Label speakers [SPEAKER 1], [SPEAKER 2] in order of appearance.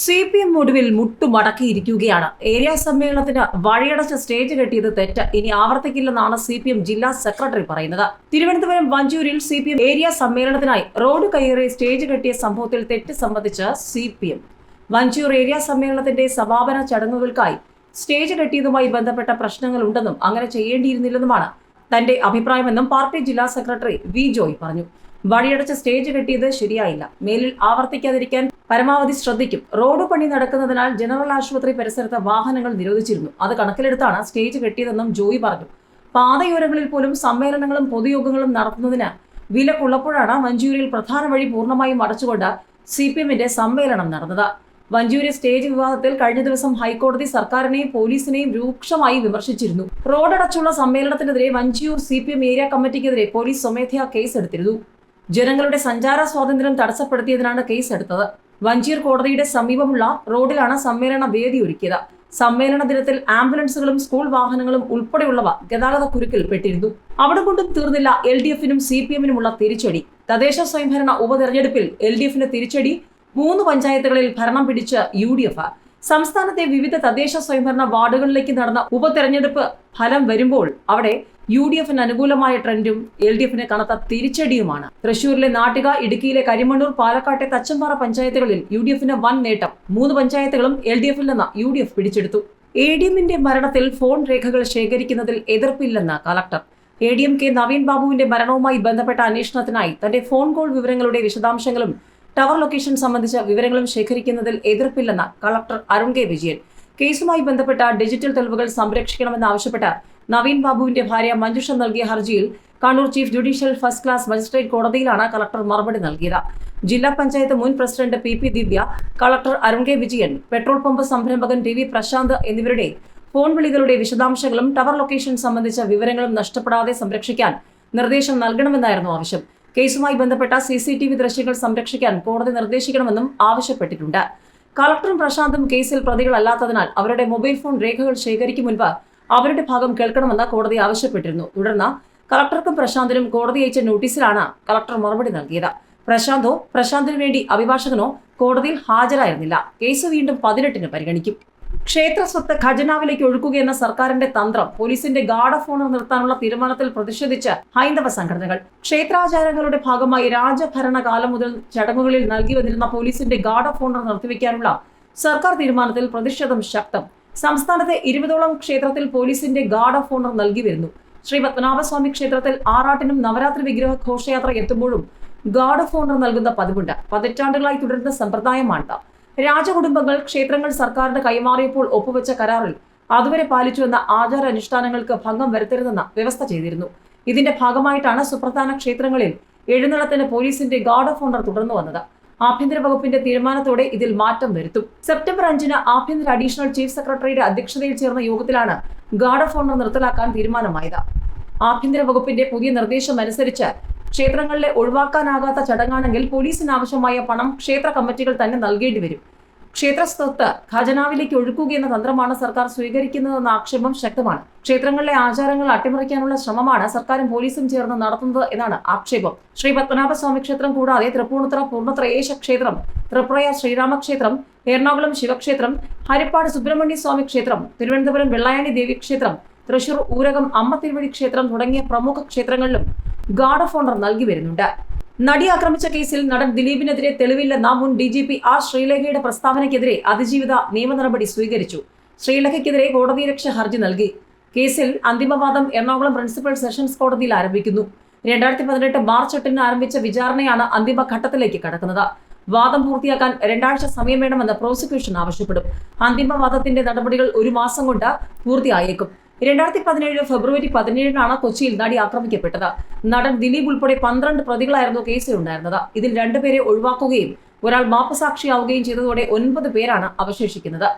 [SPEAKER 1] C P M ഒടുവിൽ മുട്ടുമടക്കിയിരിക്കുകയാണ്. Area സമ്മേളനത്തിന് വഴിയടച്ച stage കെട്ടിയത് തെറ്റ്. ഇനി ആവർത്തിക്കില്ലെന്നാണ് സി പി എം ജില്ലാ സെക്രട്ടറി പറയുന്നത്. തിരുവനന്തപുരം വഞ്ചൂരിൽ സി പി എം ഏരിയ സമ്മേളനത്തിനായി റോഡ് കയറി സ്റ്റേജ് കെട്ടിയ സംഭവത്തിൽ തെറ്റ് സംബന്ധിച്ച് C P M Vanchoor area സമ്മേളനത്തിന്റെ സമാപന ചടങ്ങുകൾക്കായി സ്റ്റേജ് കെട്ടിയതുമായി ബന്ധപ്പെട്ട പ്രശ്നങ്ങൾ ഉണ്ടെന്നും അങ്ങനെ ചെയ്യേണ്ടിയിരുന്നില്ലെന്നുമാണ് തന്റെ അഭിപ്രായമെന്നും പാർട്ടി ജില്ലാ സെക്രട്ടറി വി ജോയ് പറഞ്ഞു. വഴിയടച്ച സ്റ്റേജ് കെട്ടിയത് ശരിയായില്ല. മേലിൽ ആവർത്തിക്കാതിരിക്കാൻ പരമാവധി ശ്രദ്ധിക്കും. റോഡ് പണി നടക്കുന്നതിനാൽ ജനറൽ ആശുപത്രി പരിസരത്ത് വാഹനങ്ങൾ നിരോധിച്ചിരുന്നു. അത് കണക്കിലെടുത്താണ് സ്റ്റേജ് കെട്ടിയതെന്നും ജോയി പറഞ്ഞു. പാതയോരങ്ങളിൽ പോലും സമ്മേളനങ്ങളും പൊതുയോഗങ്ങളും നടത്തുന്നതിന് വിലക്കുള്ളപ്പോഴാണ് മഞ്ചൂരിയിൽ പ്രധാന വഴി പൂർണമായും അടച്ചുകൊണ്ട് സി പി എമ്മിന്റെ സമ്മേളനം നടന്നത്. വഞ്ചൂരി സ്റ്റേജ് വിവാദത്തിൽ കഴിഞ്ഞ ദിവസം ഹൈക്കോടതി സർക്കാരിനെയും പോലീസിനെയും രൂക്ഷമായി വിമർശിച്ചിരുന്നു. റോഡടച്ചുള്ള സമ്മേളനത്തിനെതിരെ വഞ്ചിയൂർ സി ഏരിയ കമ്മിറ്റിക്കെതിരെ പോലീസ് സ്വമേധയാ കേസെടുത്തിരുന്നു. ജനങ്ങളുടെ സഞ്ചാര സ്വാതന്ത്ര്യം തടസ്സപ്പെടുത്തിയതിനാണ് കേസെടുത്തത് വഞ്ചിയൂർ കോടതിയുടെ സമീപമുള്ള റോഡിലാണ് സമ്മേളന വേദി ഒരുക്കിയത്. സമ്മേളന ദിനത്തിൽ ആംബുലൻസുകളും സ്കൂൾ വാഹനങ്ങളും ഉൾപ്പെടെയുള്ളവ ഗതാഗത കുരുക്കിൽ പെട്ടിരുന്നു. അവിടെ കൊണ്ടും തീർന്നില്ല എൽ ഡി എഫിനും സി പി എമ്മിനുമുള്ള തിരിച്ചടി. തദ്ദേശ സ്വയംഭരണ ഉപതെരഞ്ഞെടുപ്പിൽ എൽ ഡി എഫിന് തിരിച്ചടി. മൂന്ന് പഞ്ചായത്തുകളിൽ ഭരണം പിടിച്ച യു ഡി എഫ്. സംസ്ഥാനത്തെ വിവിധ തദ്ദേശ സ്വയംഭരണ വാർഡുകളിലേക്ക് നടന്ന ഉപതെരഞ്ഞെടുപ്പ് ഫലം വരുമ്പോൾ അവിടെ യു ഡി എഫിന് അനുകൂലമായ ട്രെൻഡും എൽ ഡി എഫിന് കനത്ത തിരിച്ചടിയുമാണ്. തൃശൂരിലെ നാട്ടിക ഇടുക്കിയിലെ കരിമണ്ണൂർ പാലക്കാട്ടെ തച്ചമ്പാറ പഞ്ചായത്തുകളിൽ യു ഡി എഫിന് വൻ നേട്ടം. മൂന്ന് പഞ്ചായത്തുകളും എൽ ഡി എഫിൽ നിന്ന് യു ഡി എഫ് പിടിച്ചെടുത്തു. എ ഡി എമ്മിന്റെ മരണത്തിൽ ഫോൺ രേഖകൾ ശേഖരിക്കുന്നതിൽ എതിർപ്പില്ലെന്ന് collector A D M K Naveen ബാബുവിന്റെ മരണവുമായി ബന്ധപ്പെട്ട അന്വേഷണത്തിനായി തന്റെ ഫോൺ കോൾ വിവരങ്ങളുടെ വിശദാംശങ്ങളും ടവർ ലൊക്കേഷൻ സംബന്ധിച്ച വിവരങ്ങളും ശേഖരിക്കുന്നതിൽ എതിർപ്പില്ലെന്ന് കളക്ടർ അരുൺ കെ വിജയൻ. കേസുമായി ബന്ധപ്പെട്ട ഡിജിറ്റൽ തെളിവുകൾ സംരക്ഷിക്കണമെന്നാവശ്യപ്പെട്ട് നവീൻ ബാബുവിന്റെ ഭാര്യ മഞ്ജുഷ നൽകിയ ഹർജിയിൽ Kannur chief judicial first class magistrate കോടതിയിലാണ് കളക്ടർ മറുപടി നൽകിയത്. ജില്ലാ പഞ്ചായത്ത് മുൻ president P P Divya collector Arun K Vijayan petrol pump സംരംഭകൻ T V Prashanth എന്നിവരുടെ ഫോൺ വിളികളുടെ വിശദാംശങ്ങളും ടവർ ലൊക്കേഷൻ സംബന്ധിച്ച വിവരങ്ങളും നഷ്ടപ്പെടാതെ സംരക്ഷിക്കാൻ നിർദ്ദേശം നൽകണമെന്നായിരുന്നു ആവശ്യം. കേസുമായി ബന്ധപ്പെട്ട സി സി ടി വി ദൃശ്യങ്ങൾ സംരക്ഷിക്കാൻ കോടതി നിർദ്ദേശിക്കണമെന്നും ആവശ്യപ്പെട്ടിട്ടുണ്ട്. കളക്ടറും പ്രശാന്തും കേസിൽ പ്രതികളല്ലാത്തതിനാൽ അവരുടെ മൊബൈൽ ഫോൺ രേഖകൾ ശേഖരിക്കും മുൻപ് അവരുടെ ഭാഗം കേൾക്കണമെന്ന് കോടതി ആവശ്യപ്പെട്ടിരുന്നു. തുടർന്ന് കളക്ടർക്കും പ്രശാന്തിനും കോടതി അയച്ച നോട്ടീസിലാണ് കളക്ടർ മറുപടി നൽകിയത്. പ്രശാന്തോ പ്രശാന്തിനു വേണ്ടി അഭിഭാഷകനോ കോടതിയിൽ ഹാജരായിരുന്നില്ല. കേസ് വീണ്ടും പതിനെട്ടിന് പരിഗണിക്കും. ക്ഷേത്ര സ്വത്ത് ഖജനാവിലേക്ക് ഒഴുക്കുകയെന്ന സർക്കാരിന്റെ തന്ത്രം പോലീസിന്റെ ഗാർഡ് ഓഫ് ഓണർ നിർത്താനുള്ള തീരുമാനത്തിൽ പ്രതിഷേധിച്ച് ഹൈന്ദവ സംഘടനകൾ. ക്ഷേത്രാചാരങ്ങളുടെ ഭാഗമായി രാജഭരണകാലം മുതൽ ചടങ്ങുകളിൽ നൽകി വന്നിരുന്ന പോലീസിന്റെ ഗാർഡ് ഓഫ് ഓണർ നിർത്തിവെക്കാനുള്ള സർക്കാർ തീരുമാനത്തിൽ പ്രതിഷേധം ശക്തം. സംസ്ഥാനത്തെ ഇരുപതോളം ക്ഷേത്രത്തിൽ പോലീസിന്റെ ഗാർഡ് ഓഫ് ഓണർ നൽകി വരുന്നു. ശ്രീ പത്മനാഭസ്വാമി ക്ഷേത്രത്തിൽ ആറാട്ടിനും നവരാത്രി വിഗ്രഹ ഘോഷയാത്ര എത്തുമ്പോഴും ഗാർഡ് ഓഫ് ഓണർ നൽകുന്ന പതിവുണ്ട്. പതിറ്റാണ്ടുകളായി തുടരുന്ന സമ്പ്രദായമാണിത്. രാജകുടുംബങ്ങൾ ക്ഷേത്രങ്ങൾ സർക്കാരിന് കൈമാറിയപ്പോൾ ഒപ്പുവെച്ച കരാറിൽ അതുവരെ പാലിച്ചുവെന്ന ആചാര അനുഷ്ഠാനങ്ങൾക്ക് ഭംഗം വരുത്തരുതെന്ന വ്യവസ്ഥ ചെയ്തിരുന്നു. ഇതിന്റെ ഭാഗമായിട്ടാണ് സുപ്രധാന ക്ഷേത്രങ്ങളിൽ എഴുന്നള്ളത്തിന് പോലീസിന്റെ ഗാർഡ് ഓഫ് ഓണർ തുടർന്നു വന്നത് ആഭ്യന്തര വകുപ്പിന്റെ തീരുമാനത്തോടെ ഇതിൽ മാറ്റം വരുത്തും. സെപ്റ്റംബർ അഞ്ചിന് ആഭ്യന്തര അഡീഷണൽ ചീഫ് സെക്രട്ടറിയുടെ അധ്യക്ഷതയിൽ ചേർന്ന യോഗത്തിലാണ് ഗാർഡ് ഓഫ് ഓണർ നിർത്തലാക്കാൻ തീരുമാനമായത്. ആഭ്യന്തര വകുപ്പിന്റെ പുതിയ നിർദ്ദേശം അനുസരിച്ച് ക്ഷേത്രങ്ങളിലെ ഒഴിവാക്കാനാകാത്ത ചടങ്ങാണെങ്കിൽ പോലീസിന് ആവശ്യമായ പണം ക്ഷേത്ര കമ്മിറ്റികൾ തന്നെ നൽകേണ്ടി വരും. ക്ഷേത്ര സ്വത്ത് ഖജനാവിലേക്ക് ഒഴുക്കുകയെന്ന തന്ത്രമാണ് സർക്കാർ സ്വീകരിക്കുന്നതെന്ന ആക്ഷേപം ശക്തമാണ്. ക്ഷേത്രങ്ങളിലെ ആചാരങ്ങൾ അട്ടിമറിക്കാനുള്ള ശ്രമമാണ് സർക്കാരും പോലീസും ചേർന്ന് നടത്തുന്നത് എന്നാണ് ആക്ഷേപം. ശ്രീ പത്മനാഭസ്വാമി ക്ഷേത്രം കൂടാതെ തൃപ്പൂണിത്തുറ പൂർണത്രയേശ ക്ഷേത്രം തൃപ്രയ ശ്രീരാമക്ഷേത്രം എറണാകുളം ശിവക്ഷേത്രം ഹരിപ്പാട് സുബ്രഹ്മണ്യ സ്വാമി ക്ഷേത്രം തിരുവനന്തപുരം വെള്ളായണി ദേവി ക്ഷേത്രം തൃശൂർ ഊരകം അമ്മ തിരുവടി ക്ഷേത്രം തുടങ്ങിയ പ്രമുഖ ക്ഷേത്രങ്ങളിലും ഗാർഡ് ഓഫ് ഓണർ നൽകി വരുന്നുണ്ട്. നടി ആക്രമിച്ച കേസിൽ നടൻ ദിലീപിനെതിരെ തെളിവില്ലെന്ന മുൻ ഡി ജി പി ആർ ശ്രീലേഖയുടെ പ്രസ്താവനയ്ക്കെതിരെ അതിജീവിത നിയമ നടപടി സ്വീകരിച്ചു. ശ്രീലേഖയ്ക്കെതിരെ കോടതിയലക്ഷ്യ ഹർജി നൽകി. കേസിൽ അന്തിമവാദം എറണാകുളം പ്രിൻസിപ്പൽ സെഷൻസ് കോടതിയിൽ ആരംഭിക്കുന്നു. രണ്ടായിരത്തി പതിനെട്ട് മാർച്ച് എട്ടിന് ആരംഭിച്ച വിചാരണയാണ് അന്തിമഘട്ടത്തിലേക്ക് കടക്കുന്നത്. വാദം പൂർത്തിയാക്കാൻ രണ്ടാഴ്ച സമയം വേണമെന്ന് പ്രോസിക്യൂഷൻ ആവശ്യപ്പെടും. അന്തിമവാദത്തിന്റെ നടപടികൾ ഒരു മാസം കൊണ്ട് പൂർത്തിയായേക്കും. രണ്ടായിരത്തി പതിനേഴ് ഫെബ്രുവരി പതിനേഴിനാണ് കൊച്ചിയിൽ നടി ആക്രമിക്കപ്പെട്ടത്. നടൻ ദിലീപ് ഉൾപ്പെടെ പന്ത്രണ്ട് പ്രതികളായിരുന്നു കേസിലുണ്ടായിരുന്നത്. ഇതിൽ രണ്ടുപേരെ ഒഴിവാക്കുകയും ഒരാൾ മാപ്പസാക്ഷിയാവുകയും ചെയ്തതോടെ ഒൻപത് പേരാണ് അവശേഷിക്കുന്നത്.